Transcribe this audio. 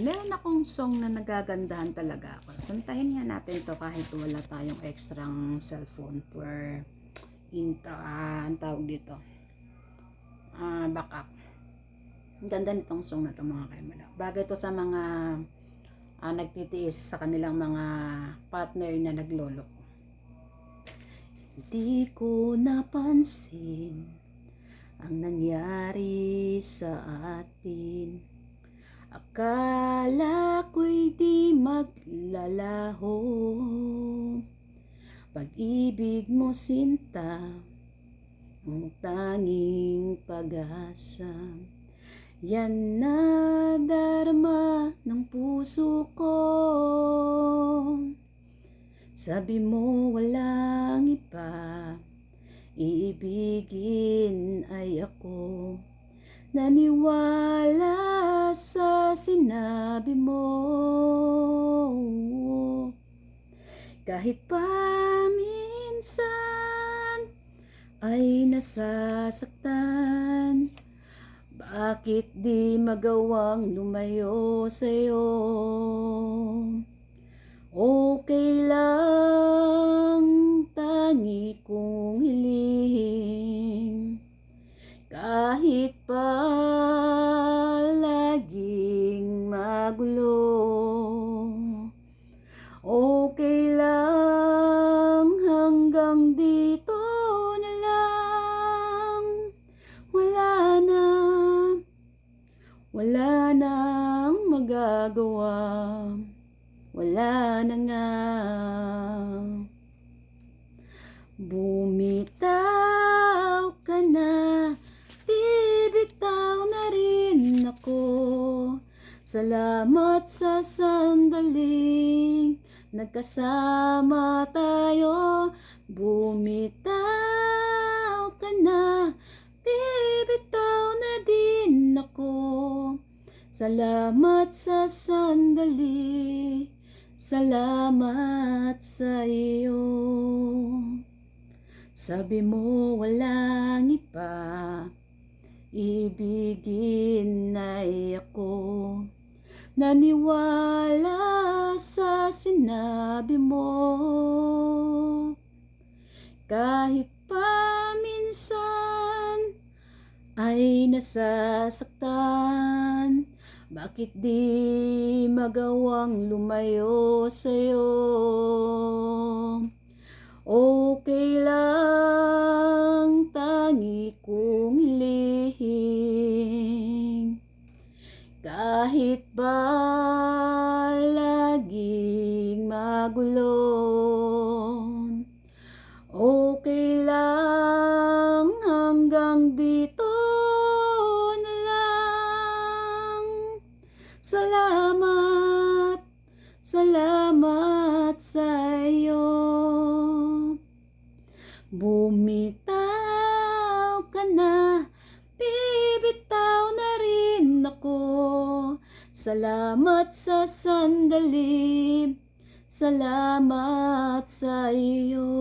meron akong song na nagagandahan talaga ako. Santahin nga natin to kahit wala tayong extrang cellphone for intro, ah, ang tawag dito. Ah, backup. Ang ganda nitong song na to mga kaimala. Bagay to sa mga ah, nagtitiis sa kanilang mga partner na naglolok. Hindi ko napansin ang nangyari sa atin. Akala ko'y di maglalaho. Pag-ibig mo sinta Ang tanging pag-asa. Yan na darma ng puso ko. Sabi mo walang iba Iibigin ay ako Naniwala sa sinabi mo. Kahit pa minsan ay nasasaktan Bakit di magawang lumayo sa'yo? Okay lang Wala nang magagawa. Wala na nga. Bumitaw ka na Bibitaw na rin ako. Salamat sa sandaling Nagkasama tayo. Bumitaw Salamat sa sandali. Salamat sa iyo. Sabi mo walang iba Ibigin ay ako. Naniwala sa sinabi mo. Kahit pa minsan Ay nasasaktan Bakit di magawang lumayo sa'yo? Okay lang tangi kong hilihing Kahit ba laging magulo Okay lang hanggang dito Salamat, salamat sa iyo Bumitaw ka na, bibitaw na rin ako. Salamat sa sandali, salamat sa iyo.